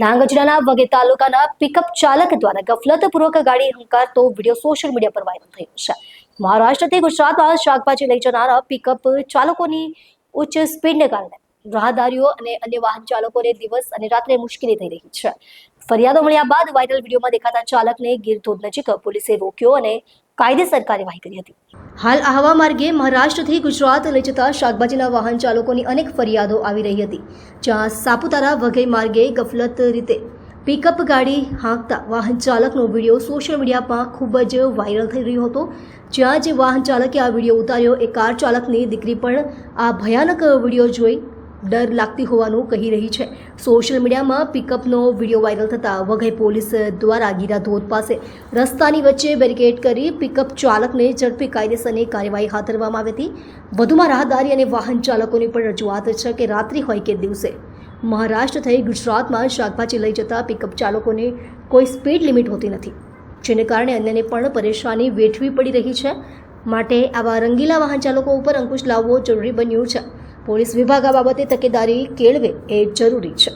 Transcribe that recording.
જિલ્લાના વઘઈ તાલુકાના પિકઅપ ચાલક દ્વારા ગફલતપૂર્વક ગાડી હંકારતો વીડિયો સોશિયલ મીડિયા પર વાયરલ થયો છે. મહારાષ્ટ્રથી ગુજરાતમાં શાકભાજી લઈ જનારા પિકઅપ ચાલકોની ઉચ્ચ સ્પીડને કારણે રાહદારીઓ અને અન્ય વાહન ચાલકોને દિવસ અને રાત્રે મુશ્કેલી થઈ રહી છે. ફરિયાદો મળ્યા બાદ વાયરલ વિડીયોમાં દેખાતા ચાલકને ગીર ધોધ નજીક પોલીસે રોક્યો અને કાયદેસર કાર્યવાહી કરી હતી. હાલ આહવા માર્ગે મહારાષ્ટ્રથી ગુજરાત લઈ જતા શાકભાજીના વાહન ચાલકોની અનેક ફરિયાદો આવી રહી હતી, જ્યાં સાપુતારા વઘઈ માર્ગે ગફલત રીતે પિકઅપ ગાડી હાંકતા વાહન ચાલકનો વીડિયો સોશિયલ મીડિયામાં ખૂબ જ વાયરલ થઈ રહ્યો હતો, જ્યાં જે વાહન ચાલકે આ વીડિયો ઉતાર્યો, એ કાર ચાલકની દીકરી પણ આ ભયાનક વીડિયો જોઈ ડર લાગતી હોવાનું કહી રહી છે. સોશિયલ મીડિયામાં પિકઅપનો વીડિયો વાયરલ થતાં વઘઈ પોલીસ દ્વારા ગીરા ધોધ પાસે રસ્તાની વચ્ચે બેરિકેડ કરી પિકઅપ ચાલકને ઝડપી કાયદેસરની કાર્યવાહી હાથ ધરવામાં આવી હતી. વધુમાં રાહદારી અને વાહન ચાલકોની પણ રજૂઆત છે કે રાત્રિ હોય કે દિવસે. મહારાષ્ટ્ર થઈ ગુજરાતમાં શાકભાજી લઈ જતા પિકઅપ ચાલકોને કોઈ સ્પીડ લિમિટ હોતી નથી, જેને કારણે અન્યને પણ પરેશાની વેઠવી પડી રહી છે. માટે આવા રંગીલા વાહન ચાલકો ઉપર અંકુશ લાવવો જરૂરી બન્યું છે. પોલીસ વિભાગ આ બાબતે તકેદારી કેળવે એ જરૂરી છે.